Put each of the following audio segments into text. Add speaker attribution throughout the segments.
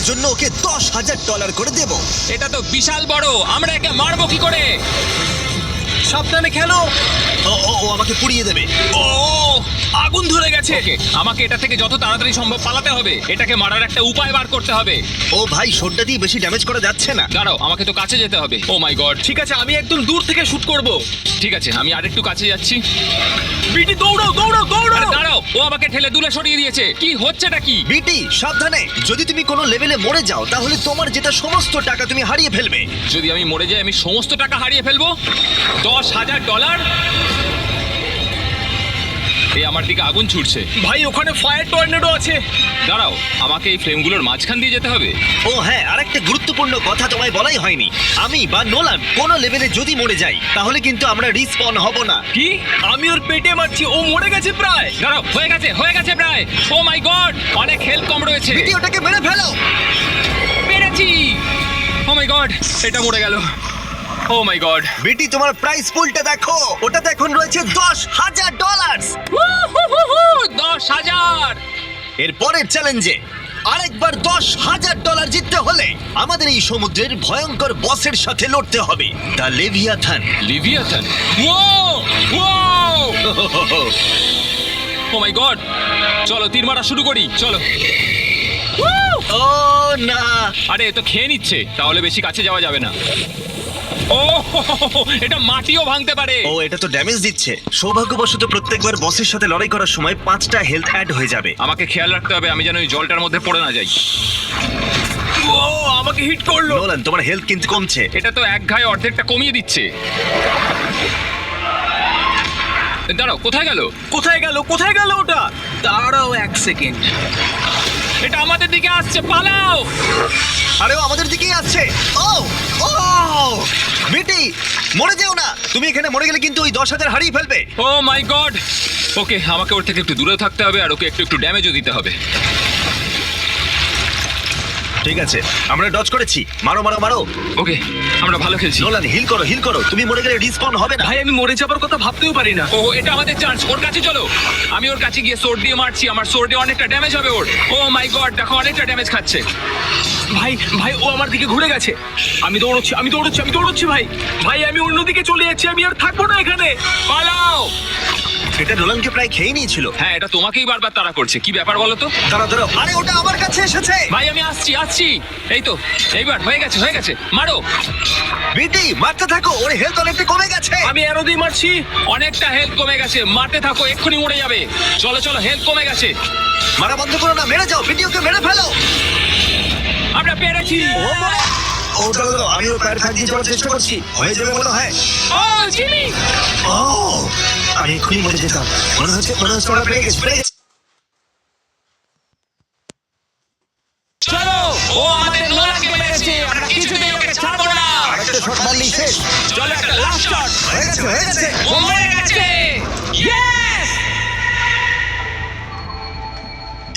Speaker 1: জন্য ওকে দশ হাজার ডলার করে দেবো।
Speaker 2: এটা তো বিশাল বড়। আমরা একে মারবো কি করে?
Speaker 3: সাবধানে খেলো।
Speaker 1: ও ও ও আমাকে পুড়িয়ে দেবে।
Speaker 2: ও
Speaker 3: আগুন ধরে গেছে।
Speaker 2: আমাকে এটা থেকে যত তাড়াতাড়ি সম্ভব পালাতে হবে। এটাকে মারার একটা উপায় বার করতে হবে।
Speaker 1: ও ভাই শোটটা দিয়ে বেশি ড্যামেজ করা যাচ্ছে না।
Speaker 2: দাঁড়াও আমাকে তো কাছে যেতে হবে। ও মাই গড
Speaker 3: ঠিক আছে আমি একদম দূর থেকে শুট করব।
Speaker 2: ঠিক আছে আমি আরেকটু কাছে যাচ্ছি।
Speaker 3: বিটি দৌড়াও দৌড়াও দৌড়াও।
Speaker 2: দাঁড়াও ও আমাকে ঠেলে দূরে সরিয়ে দিয়েছে। কি হচ্ছেটা কি?
Speaker 1: বিটি সাবধানে। যদি তুমি কোনো লেভেলে মরে যাও তাহলে তোমার যেটা সমস্ত টাকা তুমি হারিয়ে ফেলবে।
Speaker 2: যদি আমি মরে যাই আমি সমস্ত টাকা হারিয়ে ফেলব? দশ হাজার ডলার এই আমার দিকে আগুন ছুটছে।
Speaker 3: ভাই ওখানে ফায়ার টর্নেডো আছে।
Speaker 2: দাঁড়াও আমাকে এই ফ্লেমগুলোর মাঝখান দিয়ে যেতে হবে।
Speaker 1: ও হ্যাঁ আরেকটা গুরুত্বপূর্ণ কথা তোমায় বলাই হয়নি। আমি বা নোলান কোনো লেভেলে যদি মরে যাই তাহলে কিন্তু আমরা রিসপন হব না।
Speaker 3: কি? আমি ওর পেটে মারছি ও মরে গেছে প্রায়।
Speaker 2: দাঁড়াও হয়ে গেছে হয়ে গেছে প্রায়। ও মাই গড অনেক হেলথ কম রয়েছে।
Speaker 1: বিটি ওটাকে মেরে ফেলো।
Speaker 2: পেরেছি ও মাই গড এটা মরে গেল। ও মাই গড
Speaker 1: বিটি তোমার প্রাইস পুলটা দেখো। ওটাতে এখন রয়েছে দশ হাজার ডলার
Speaker 2: দশ হাজার!
Speaker 1: এর পরের চ্যালেঞ্জে আরেকবার দশ হাজার ডলার জিততে হলে আমাদের এই সমুদ্রের ভয়ঙ্কর বসের সাথে লড়তে হবে। The leviathan
Speaker 2: leviathan oh oh my god চলো তীর মারা শুরু করি চলো।
Speaker 1: ও না
Speaker 2: আরে এ তো খেয়ে নিচ্ছে তাহলে বেশি কাছে যাওয়া যাবে না। ও এটা মাটিও ভাঙতে পারে।
Speaker 1: ও এটা তো ড্যামেজ দিচ্ছে। সৌভাগ্যবশত প্রত্যেকবার বসের সাথে লড়াই করার সময় পাঁচটা হেলথ অ্যাড হয়ে যাবে।
Speaker 2: আমাকে খেয়াল রাখতে হবে আমি যেন ওই জলটার মধ্যে পড়ে না যাই।
Speaker 3: ও আমাকে হিট করল।
Speaker 1: নোলান তোমার হেলথ কিন্তু কমছে।
Speaker 2: এটা তো এক ঘায়ে অর্ধেকটা কমিয়ে দিচ্ছে। দাঁড়াও কোথায় গেল?
Speaker 3: কোথায় গেল? কোথায় গেল ওটা? দাঁড়াও এক সেকেন্ড
Speaker 2: এটা আমাদের দিকে আসছে পালাও!
Speaker 1: আরে ও আমাদের দিকেই আসছে। ও ও বিটি মরে যেও না। তুমি এখানে মরে গেলে কিন্তু ওই দশ হাজার হারিয়ে ফেলবে।
Speaker 2: ও মাই গড ওকে, আমাকে ওর থেকে একটু দূরে থাকতে হবে আর ওকে একটু একটু ড্যামেজও দিতে হবে।
Speaker 1: ঠিক আছে আমরা ডজ করেছি। মারো মারো মারো।
Speaker 2: ওকে আমরা ভালো খেলছি।
Speaker 1: নোলান হিল করো হিল করো। তুমি মরে গেলে রিসপন হবে না।
Speaker 3: ভাই আমি মরে যাবার কথা ভাবতেও পারি না।
Speaker 2: ও এটা আমাদের চান্স ওর কাছে চলো। আমি ওর কাছে গিয়ে সোর্ড দিয়ে মারছি। আমার সোর্ডে অনেকটা ড্যামেজ হবে ওর। ও মাই গড দেখো অনেকটা ড্যামেজ খাচ্ছে।
Speaker 3: ভাই ভাই ও আমার দিকে ঘুরে গেছে। আমি দৌড়চ্ছি আমি দৌড়চ্ছি আমি দৌড়চ্ছি ভাই। ভাই আমি অন্যদিকে চলে যাচ্ছি। আমি আর থাকব না এখানে।
Speaker 2: পালাও!
Speaker 1: এটা নোলানকে প্রায় খেয়ে নিয়েছিল।
Speaker 2: হ্যাঁ এটা তোমাকেই বারবার তাড়া করছে। কি ব্যাপার বলো তো?
Speaker 1: দাঁড়াও দাঁড়াও আরে ওটা আমার কাছে এসেছে।
Speaker 2: ভাই আমি আসছি আসছি। এই তো এইবার হয়ে গেছে হয়ে গেছে। মারো।
Speaker 1: বিটি মারতে থাকো ওর হেলথ অনেকটা কমে গেছে।
Speaker 3: আমি অ্যারো দিয়ে মারছি।
Speaker 2: অনেকটা হেলথ কমে গেছে। মারতে থাকো এক্ষুনি মরে যাবে। চলো চলো হেলথ কমে গেছে।
Speaker 1: মারা বন্ধ করো না মেরে যাও বিটি ওকে মেরে ফেলো।
Speaker 2: আমরা পেরেছি
Speaker 1: ও মরে। ও দাঁড়াও দাঁড়াও আমি ওর পায়ের ফাঁক দিয়ে যাওয়ার চেষ্টা করছি। হয়ে যাবে মনে হয়।
Speaker 2: ও জিমি!
Speaker 1: ও আমি এক্ষুনি মরে যেতাম। মনে হচ্ছে মনে হচ্ছে ওরা পেয়ে গেছে। পেয়ে গেছে।
Speaker 2: চলো ও আমাদের নোলাকে মেরেছে আমরা কিছুতেই ওকে ছাড়বো না।
Speaker 1: আরেকটা শট মারলেই শেষ।
Speaker 2: চলো একটা লাস্ট শট
Speaker 1: হয়ে গেছে হয়ে গেছে।
Speaker 2: ও মরে গেছে। ইয়েস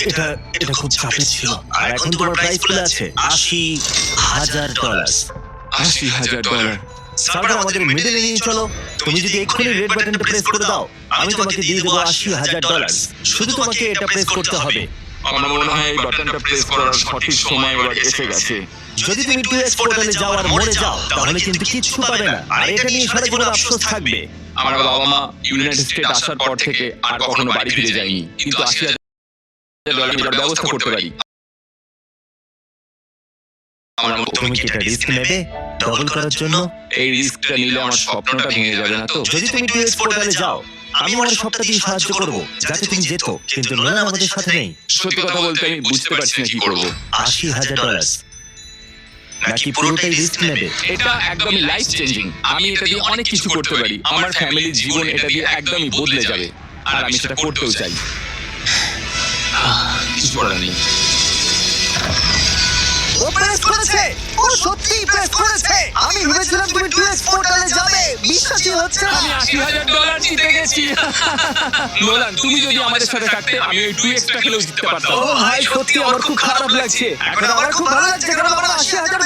Speaker 1: এটা এটা খুব চাপের ছিল। আর এখন তোমার প্রাইস পুলে আছে আশি হাজার ডলার
Speaker 2: আশি হাজার ডলার
Speaker 1: সার্ভার আমাদের মিডলে নিয়ে চলো। তুমি যদি এক্ষুনি রেড বাটনটা প্রেস করে দাও আমি তোমাকে দিয়ে দেবো আশি হাজার ডলার শুধু তোমাকে এটা প্রেস করতে হবে।
Speaker 4: আমার মনে হয় এই বাটনটা প্রেস করার সঠিক সময় এবার এসে গেছে।
Speaker 1: যদি তুমি টু এক্স পোর্টালে যাও আর মরে যাও তাহলে কিন্তু কিচ্ছু পাবে না। আর এটা নিয়ে সারা জীবন আফসোস থাকবে।
Speaker 4: আমার বাবা মা ইউনাইটেড স্টেট আসার পর থেকে আর কখনো বাড়ি ফিরে যায়নি। কিন্তু আশি হাজার ডলার ব্যবস্থা করতে পারি। আমার মতো
Speaker 1: তুমি কি এটা রিস্ক নেবে ডবল করার জন্য
Speaker 4: এই রিস্কটা নিলে আমার স্বপ্নটা ভেঙে যাবে না তো?
Speaker 1: যদি তুমি টু পোর্টালে যাও আমি আমার সবটা দিয়ে সাহায্য করব যাতে তুমি যেত। কিন্তু নোলান আমাদের সাথে নেই।
Speaker 4: সত্যি কথা বলতে আমি বুঝতে পারছি না কি করব।
Speaker 1: আশি হাজার ডলার নাকি পুরোটাই রিস্ক নেবে?
Speaker 4: এটা একদমই লাইফ চেঞ্জিং আমি এটা দিয়ে অনেক কিছু করতে পারি। আমার ফ্যামিলির জীবন এটা দিয়ে একদমই বদলে যাবে। আর আমি সেটা করতেও চাই। কিছু করার নেই
Speaker 1: সত্যিই প্রেস করেছে। আমি ভেবেছিলাম তুমি টু এক্স পোর্টালে যাবে। বিশ্বাসই হচ্ছে না।
Speaker 2: আমি আশি হাজার ডলার জিতে গেছি।
Speaker 4: নোলান তুমি যদি আমাদের সাথে থাকতে আমি ওই টু এক্সট্রা খেলেও জিততে পারতাম।
Speaker 1: ও ভাই সত্যি আমার খুব খারাপ লাগছে। এখন আমার খুব ভালো লাগছে কারণ আমার আশি হাজার